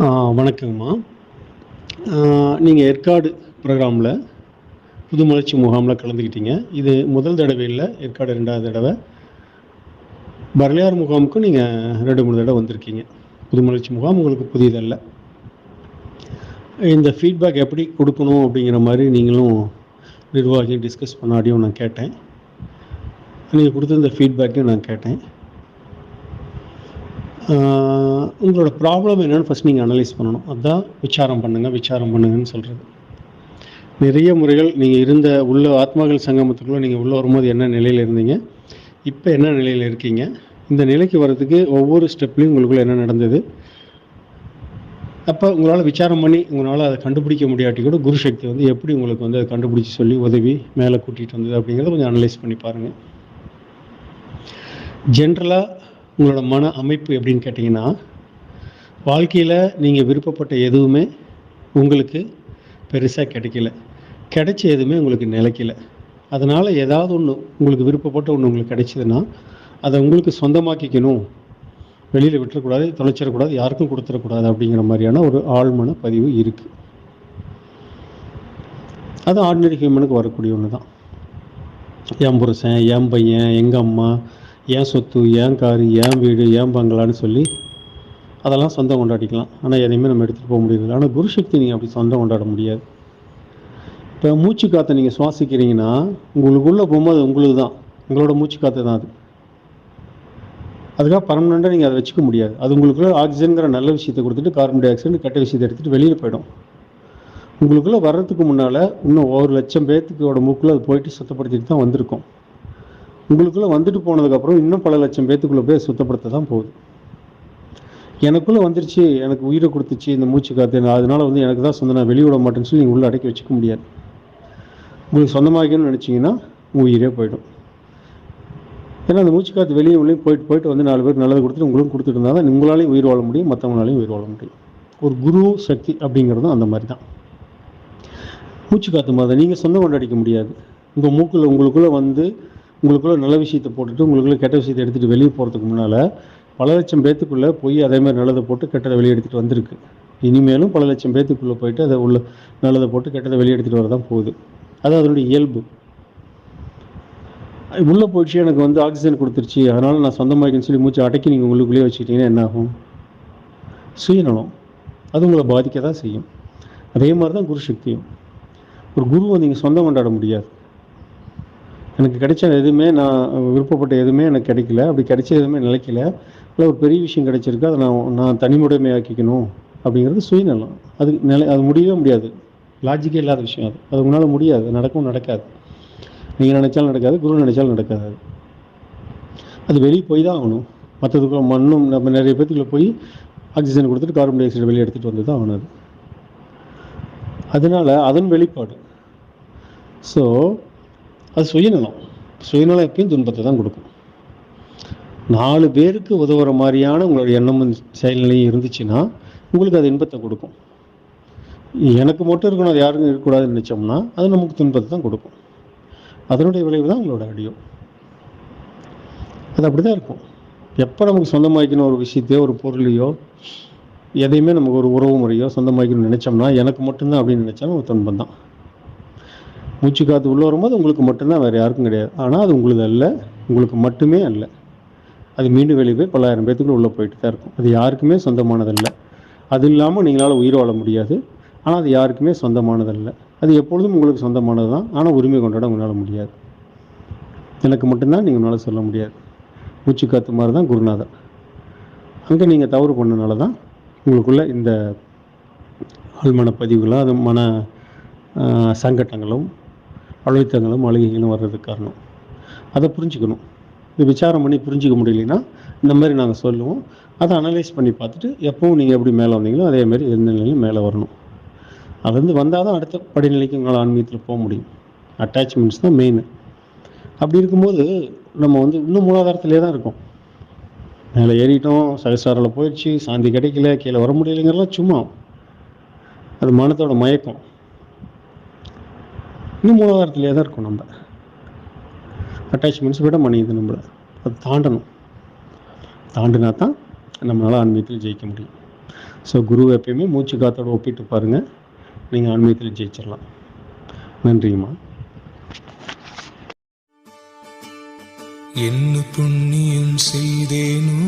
வணக்கங்கம்மா. நீங்கள் ஏற்காடு ப்ரோக்ராமில் புதுமலர்ச்சி முகாமில் கலந்துக்கிட்டீங்க. இது முதல் தடவை இல்லை ஏற்காடு ரெண்டாவது தடவை. பரலையார் முகாமுக்கும் நீங்கள் ரெண்டு மூணு தடவை வந்திருக்கீங்க. புதுமலர்ச்சி முகாம் உங்களுக்கு புதியதல்ல இந்த ஃபீட்பேக் எப்படி கொடுக்கணும் அப்படிங்கிற மாதிரி நீங்களும் நிர்வாகியும் டிஸ்கஸ் பண்ணாடியும் நான் கேட்டேன். நீங்கள் கொடுத்த இந்த ஃபீட்பேக்கையும் நான் கேட்டேன். உங்களோட ப்ராப்ளம் என்னென்னு ஃபஸ்ட் நீங்கள் அனலைஸ் பண்ணணும். அதுதான் விசாரம் பண்ணுங்கள் விசாரம் பண்ணுங்கன்னு சொல்கிறது நிறைய முறைகள் நீங்கள் இருந்த உள்ள ஆத்மாக்கள் சங்கமத்துக்குள்ளே நீங்கள் உள்ளே வரும்போது என்ன நிலையில் இருந்தீங்க? இப்போ என்ன நிலையில் இருக்கீங்க? இந்த நிலைக்கு வர்றதுக்கு ஒவ்வொரு ஸ்டெப்லையும் உங்களுக்குள்ளே என்ன நடந்தது? அப்போ உங்களால் விசாரம் பண்ணி உங்களால் அதை கண்டுபிடிக்க முடியாட்டி கூட குரு சக்தி வந்து எப்படி உங்களுக்கு வந்து அதை கண்டுபிடிச்சி சொல்லி உதவி மேலே கூட்டிகிட்டு வந்தது அப்படிங்கிறத கொஞ்சம் அனலைஸ் பண்ணி பாருங்கள் ஜென்ரலாக உங்களோட மன அமைப்பு எப்படின்னு கேட்டிங்கன்னா வாழ்க்கையில் நீங்கள் விருப்பப்பட்ட எதுவுமே உங்களுக்கு பெருசாக கிடைக்கல. கிடைச்ச எதுவுமே உங்களுக்கு நிலைக்கல. அதனால் ஏதாவது ஒன்று உங்களுக்கு விருப்பப்பட்ட ஒன்று உங்களுக்கு கிடைச்சதுன்னா அதை உங்களுக்கு சொந்தமாக்கிக்கணும். வெளியில் விட்டுறக்கூடாது தொலைச்சிடக்கூடாது யாருக்கும் கொடுத்துடக்கூடாது அப்படிங்கிற மாதிரியான ஒரு ஆழ்மன பதிவு இருக்குது அது ஆர்டினரி ஹியூமனுக்கு வரக்கூடிய ஒன்று தான் என் புருஷன் என் பையன் எங்கள் அம்மா ஏன் சொத்து ஏன் காரு ஏன் வீடு ஏன் பங்களான்னு சொல்லி அதெல்லாம் சொந்தம் கொண்டாடிக்கலாம். ஆனால் எதையுமே நம்ம எடுத்துகிட்டு போக முடியாது ஆனால் குரு சக்தி நீங்கள் அப்படி சொந்தம் கொண்டாட முடியாது. இப்போ மூச்சு காற்றை நீங்கள் சுவாசிக்கிறீங்கன்னா உங்களுக்குள்ளே போகும்போது உங்களுக்கு தான் உங்களோட மூச்சு காற்று தான் அது. அதுக்காக பர்மனெண்ட்டாக நீங்கள் அதை வச்சுக்க முடியாது. அது உங்களுக்குள்ள ஆக்சிஜன்கிற நல்ல விஷயத்தை கொடுத்துட்டு கார்பன் டை ஆக்சைடு கெட்ட விஷயத்தை எடுத்துகிட்டு வெளியில் போயிடும். உங்களுக்குள்ளே வர்றதுக்கு முன்னால் இன்னும் ஒரு லட்சம் பேர்த்துக்கோட மூக்கில் அது போயிட்டு சுத்தப்படுத்திட்டு தான் வந்திருக்கும். உங்களுக்குள்ளே வந்துட்டு போனதுக்கப்புறம் இன்னும் பல லட்சம் பேத்துக்குள்ளே போய் சுத்தப்படுத்த தான் போகுது. எனக்குள்ளே வந்துருச்சு எனக்கு உயிரை கொடுத்துச்சு இந்த மூச்சு காற்று அதனால வந்து எனக்கு தான் சொந்த நான் வெளியிட விட மாட்டேன்னு சொல்லி நீங்கள் உள்ளே அடக்கி வச்சுக்க முடியாது. உங்களுக்கு சொந்தமாக்கணும்னு நினச்சிங்கன்னா உயிரே போயிடும். ஏன்னா அந்த மூச்சு காற்று வெளியே உள்ளே போயிட்டு போயிட்டு வந்து நாலு பேர் நல்லது கொடுத்துட்டு உங்களும் கொடுத்துட்டு இருந்தால் தான் உங்களாலையும் உயிர் வாழ முடியும் மற்றவங்களாலையும் உயிர் வாழ முடியும். ஒரு குரு சக்தி அப்படிங்கிறதும் அந்த மாதிரி தான். மூச்சு காற்று மாதிரி நீங்கள் சொந்தம் கொண்டாடிக்க முடியாது. உங்கள் மூக்கில் உங்களுக்குள்ளே வந்து உங்களுக்குள்ள நல்ல விஷயத்தை போட்டுட்டு உங்களுக்குள்ள கெட்ட விஷயத்தை எடுத்துகிட்டு வெளியே போகிறதுக்கு முன்னால் பல லட்சம் பேத்துக்குள்ளே போய் அதே மாதிரி நல்லதை போட்டு கெட்டதை வெளியே எடுத்துகிட்டு வந்திருக்கு. இனிமேலும் பல லட்சம் பேத்துக்குள்ளே போயிட்டு அதை உள்ள நல்லதை போட்டு கெட்டதை வெளியே எடுத்துகிட்டு வர தான் போகுது. அது அதனுடைய இயல்பு. உள்ளே போயிடுச்சு எனக்கு வந்து ஆக்சிஜன் கொடுத்துருச்சு. அதனால் நான் சொந்தமாக்கின்னு சொல்லி மூச்சு அடக்கி நீங்கள் உங்களுக்குள்ளேயே வச்சுக்கிட்டீங்கன்னா என்ன ஆகும்? சுயநலம். அது உங்களை பாதிக்க தான் செய்யும். அதே மாதிரி தான் குரு சக்தியும். ஒரு குருவை நீங்கள் சொந்தம் கொண்டாட முடியாது. எனக்கு கிடைச்ச எதுவுமே நான் விருப்பப்பட்ட எதுவுமே எனக்கு கிடைக்கல. அப்படி கிடைச்ச எதுவுமே நிலைக்கல. இல்லை ஒரு பெரிய விஷயம் கிடைச்சிருக்கு. அதை நான் நான் தனிமுடைமையாக்கிக்கணும் அப்படிங்கிறது சுயநலம். அது நிலை அது முடியவே முடியாது. லாஜிக்கே இல்லாத விஷயம் அது. அது உங்களால் முடியாது. நடக்கவும் நடக்காது. நீங்கள் நினைச்சாலும் நடக்காது குரு நினைச்சாலும் நடக்காது. அது வெளியே போய் தான் ஆகணும். மற்றதுக்குள்ள மண்ணும் நம்ம நிறைய பேர்த்துக்குள்ளே போய் ஆக்சிஜன் கொடுத்துட்டு கார்பன் டை ஆக்சைடு வெளியே எடுத்துகிட்டு வந்து தான் ஆகணும் அதனால் அதனால அதன் வெளிப்பாடு. ஸோ அது சுயநலம். சுயநலம் எப்பயும் துன்பத்தை தான் கொடுக்கும். நாலு பேருக்கு உதவுற மாதிரியான உங்களோட எண்ணமும் செயல்நிலையும் இருந்துச்சுன்னா உங்களுக்கு அது இன்பத்தை கொடுக்கும். எனக்கு மட்டும் இருக்கணும் அது யாருக்கும் இருக்கக்கூடாதுன்னு நினச்சோம்னா அது நமக்கு துன்பத்தை தான் கொடுக்கும். அதனுடைய விளைவு தான் உங்களோட அடியும். அது அப்படி தான் இருக்கும். எப்போ நமக்கு சொந்தமாக்கணும் ஒரு விஷயத்தையோ ஒரு பொருளையோ எதையுமே நமக்கு ஒரு உறவு முறையோ சொந்தமாக்கணும்னு நினச்சோம்னா எனக்கு மட்டும்தான் அப்படின்னு நினச்சா நமக்கு துன்பம் தான் மூச்சு காற்று உள்ளே வரும்போது உங்களுக்கு மட்டும்தான் வேறு யாருக்கும் கிடையாது. ஆனால் அது உங்களுது அல்ல. உங்களுக்கு மட்டுமே அல்ல. அது மீண்டும் வெளியே போய் பல்லாயிரம் பேத்துக்குள்ள உள்ளே போயிட்டு தான் இருக்கும். அது யாருக்குமே சொந்தமானதல்ல அது இல்லாமல் நீங்களால் உயிர் வாழ முடியாது. ஆனால் அது யாருக்குமே சொந்தமானதல்ல அது எப்பொழுதும் உங்களுக்கு சொந்தமானது தான் ஆனால் உரிமை கொண்டாட உங்களால் முடியாது. எனக்கு மட்டும்தான் நீங்கள் உங்களால் சொல்ல முடியாது. மூச்சு காற்று மாதிரி தான் குருநாதர். அங்கே நீங்கள் தவறு பண்ணனால தான் உங்களுக்குள்ள இந்த ஆழ்மன பதிவுகளும் அது மன சங்கட்டங்களும் அழுத்தங்களும் அழுகைகளும் வர்றதுக்கு காரணம். அதை புரிஞ்சுக்கணும். இது விசாரம் பண்ணி புரிஞ்சுக்க முடியலைன்னா இந்த மாதிரி நாங்கள் சொல்லுவோம். அதை அனலைஸ் பண்ணி பார்த்துட்டு எப்பவும் நீங்கள் எப்படி மேலே வந்தீங்களோ அதே மாதிரி எந்த நிலையிலும் மேலே வரணும். அது வந்து வந்தால் தான் அடுத்த படிநிலைக்கு உங்களால் ஆன்மீகத்தில் போக முடியும். அட்டாச்மெண்ட்ஸ் தான் மெயின் அப்படி இருக்கும்போது நம்ம வந்து இன்னும் மூலாதாரத்திலே தான் இருக்கோம். மேலே ஏறிட்டோம் சகசாரில் போயிடுச்சு சாந்தி கிடைக்கல கீழே வர முடியலைங்கிறலாம் சும்மா. அது மனத்தோட மயக்கம். இன்னும் மூலாதாரத்திலே தான் இருக்கும் நம்ம. அட்டாச்மெண்ட்ஸ் விட மணியுது நம்மளை அது தாண்டணும். தாண்டினா தான் நம்மளால் ஆன்மீகத்தில் ஜெயிக்க முடியும். ஸோ குரு எப்பயுமே மூச்சு காத்தோடு ஒப்பிட்டு பாருங்கள் நீங்கள் ஆன்மீகத்தில் ஜெயிச்சிடலாம் நன்றிம்மா. என்ன புண்ணியம் செய்தேனோ